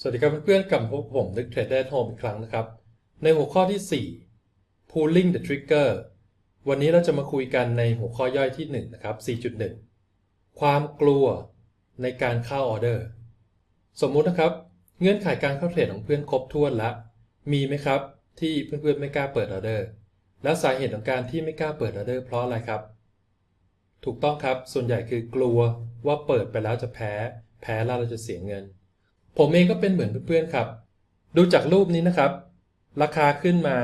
สวัสดีครับเพื่อนๆกลับพบผมนึกเทรดเดอร์โฮมอีกครั้งนะครับ ในหัวข้อที่ 4 pulling the trigger วันนี้เราจะมาคุยกันในหัวข้อย่อยที่1นะครับ 4.1 ความกลัวในการเข้าออเดอร์ สมมุตินะครับ เงื่อนไขการเข้าเทรดของเพื่อนครบถ้วนแล้วมีไหมครับ ที่เพื่อนๆไม่กล้าเปิดออเดอร์ แล้วสาเหตุของการที่ไม่กล้าเปิดออเดอร์เพราะอะไรครับ ถูกต้องครับส่วนใหญ่คือกลัวว่าเปิดไปแล้วจะแพ้ แพ้แล้วเราจะเสียเงิน ผมเองก็เป็นเหมือนเพื่อนๆครับ ดูจากรูปนี้นะครับ ราคาขึ้นมา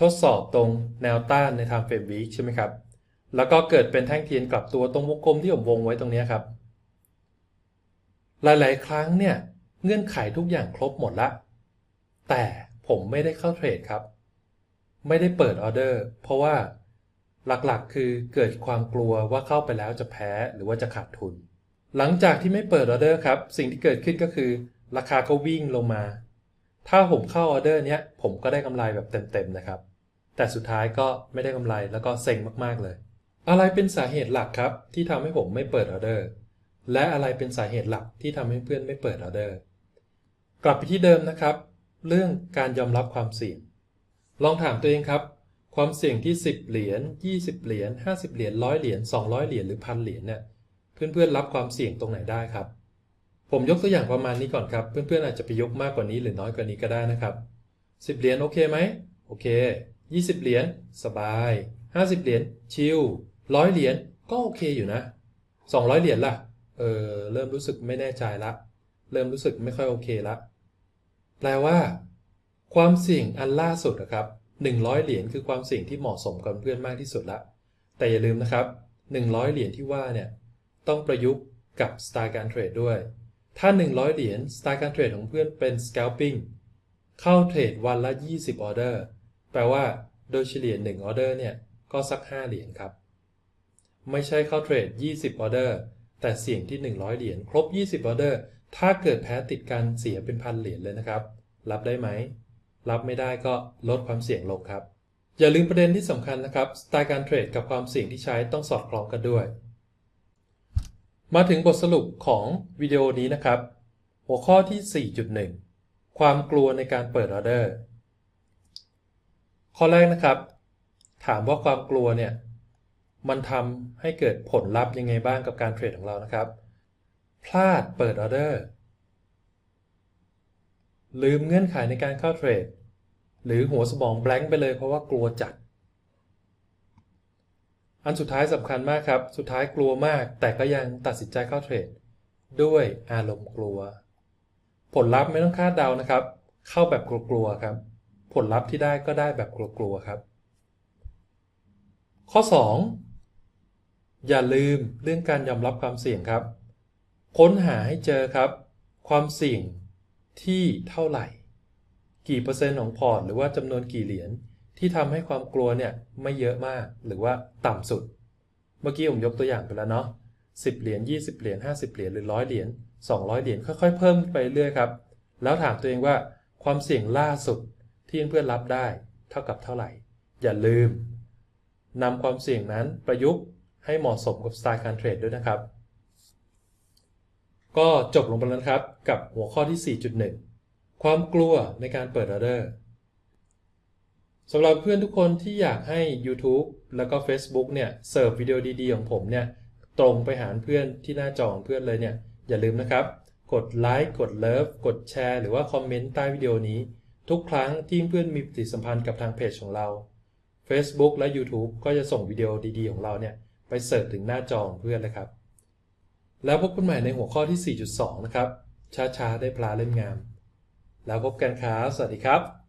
ทดสอบตรงแนวต้านใน Time Frame Week ใช่ไหมครับ แล้วก็เกิดเป็นแท่งเทียนกลับตัวตรงวงกลมที่ผมวงไว้ตรงนี้ครับ หลายๆ ครั้งเนี่ยเงื่อนไขทุกอย่างครบหมดละ แต่ผมไม่ได้เข้าเทรดครับ ไม่ได้เปิดออเดอร์ เพราะว่าหลักๆ คือเกิดความกลัวว่าเข้าไปแล้วจะแพ้หรือว่าจะขาดทุน หลังจากที่ไม่เปิดออเดอร์ครับ สิ่งที่เกิดขึ้นก็คือ ราคาก็วิ่งลงมา ถ้าผมเข้าออเดอร์เนี้ยผมก็ได้กำไรแบบเต็มๆนะครับ แต่สุดท้ายก็ไม่ได้กำไรแล้วก็เซ็งมากๆเลย อะไรเป็นสาเหตุหลักครับ ที่ทำให้ผมไม่เปิดออเดอร์ และอะไรเป็นสาเหตุหลักที่ทำให้เพื่อนไม่เปิดออเดอร์ กลับไปที่เดิมนะครับ เรื่องการยอมรับความเสี่ยง ลองถามตัวเองครับ ความเสี่ยงที่ 10 เหรียญ20 เหรียญ50 เหรียญ100 เหรียญ200 เหรียญหรือพันเหรียญเนี่ย เพื่อนๆรับความเสี่ยงตรงไหนได้ครับ ผมยกตัวอย่างประมาณนี้ก่อนครับ เพื่อนๆอาจจะไปยกมากกว่านี้หรือน้อยกว่านี้ก็ได้นะครับ 10 เหรียญโอเคไหมโอเค 20 เหรียญสบาย 50 เหรียญชิล100เหรียญก็โอเคอยู่นะ 200 เหรียญล่ะเออเริ่มรู้สึกไม่แน่ใจละ เริ่มรู้สึกไม่ค่อยโอเคละแปลว่า ความเสี่ยงอันล่าสุดนะครับ100 เหรียญคือความเสี่ยงที่เหมาะสมกับเพื่อนมากที่สุดละแต่อย่าลืมนะครับ 100 เหรียญที่ว่าเนี่ย ต้องประยุกต์กับสไตล์การเทรดด้วย ถ้า 100 เหรียญสไตล์การเทรดของเพื่อนเป็น scalping เข้าเทรดวันละ 20 ออเดอร์ แปลว่าโดยเฉลี่ย1ออเดอร์เนี่ย ก็สัก 5 เหรียญครับ ไม่ใช่เข้าเทรด 20 ออเดอร์ แต่เสี่ยงที่ 100 เหรียญ ครบ 20 ออเดอร์ ถ้าเกิดแพ้ติดกันเสียเป็นพันเหรียญเลยนะครับ รับได้ไหม รับไม่ได้ก็ลดความเสี่ยงลงครับ อย่าลืมประเด็นที่สำคัญนะครับ สไตล์การเทรดกับความเสี่ยงที่ใช้ต้องสอดคล้องกันด้วย มาถึงบทสรุปของวิดีโอนี้นะครับ หัวข้อที่ 4.1 ความกลัวในการเปิดออเดอร์ ข้อแรกนะครับ ถามว่าความกลัวเนี่ย มันทำให้เกิดผลลัพธ์ยังไงบ้างกับการเทรดของเรานะครับ พลาดเปิดออเดอร์ ลืมเงื่อนไขในการเข้าเทรด หรือหัวสมองแบงค์ไปเลยเพราะว่ากลัวจัด อันสุดท้ายสำคัญมากครับ สุดท้ายกลัวมาก แต่ก็ยังตัดสินใจเข้าเทรด ด้วยอารมณ์กลัว ผลลัพธ์ไม่ต้องคาดเดานะครับ เข้าแบบกลัวๆครับ ผลลัพธ์ที่ได้ก็ได้แบบกลัวๆครับ ข้อ 2 อย่าลืมเรื่องการยอมรับความเสี่ยงครับ ค้นหาให้เจอครับ ความเสี่ยงที่เท่าไหร่ กี่เปอร์เซ็นต์ของพอร์ตหรือว่าจำนวนกี่เหรียญ ที่ทำให้ความกลัวเนี่ยไม่เยอะมากหรือว่าต่ำสุด เมื่อกี้ผมยกตัวอย่างไปแล้วเนาะ10เหรียญ20เหรียญ50เหรียญหรือ100เหรียญ200เหรียญค่อยๆ เพิ่มไปเรื่อยครับ แล้วถามตัวเองว่าความเสี่ยงล่าสุดที่เพื่อนรับได้เท่ากับเท่าไหร่ อย่าลืมนำความเสี่ยงนั้นประยุกต์ให้เหมาะสมกับสไตล์การเทรดด้วยนะครับ ก็จบลงไปแล้วครับกับหัวข้อที่ 4.1 ความกลัวในการเปิดออเดอร์ สำหรับเพื่อนทุกคนที่อยากให้ YouTube แล้วก็ Facebook เนี่ยเสิร์ฟวิดีโอดีๆ ของผมเนี่ยตรงไปหาเพื่อนที่หน้าจอของเพื่อนเลยเนี่ยอย่าลืมนะครับ กดไลค์กดเลิฟกดแชร์หรือว่าคอมเมนต์ใต้วิดีโอนี้ ทุกครั้งที่เพื่อนมีปฏิสัมพันธ์กับทางเพจของเรา Facebook และ YouTube ก็จะส่งวิดีโอดีๆ ของเราเนี่ยไปเสิร์ฟถึงหน้าจอของเพื่อนเลยครับ แล้วพบกันใหม่ในหัวข้อที่ 4.2 นะครับช้าๆได้ปลาเล่นงาม แล้วพบกันครับสวัสดีครับ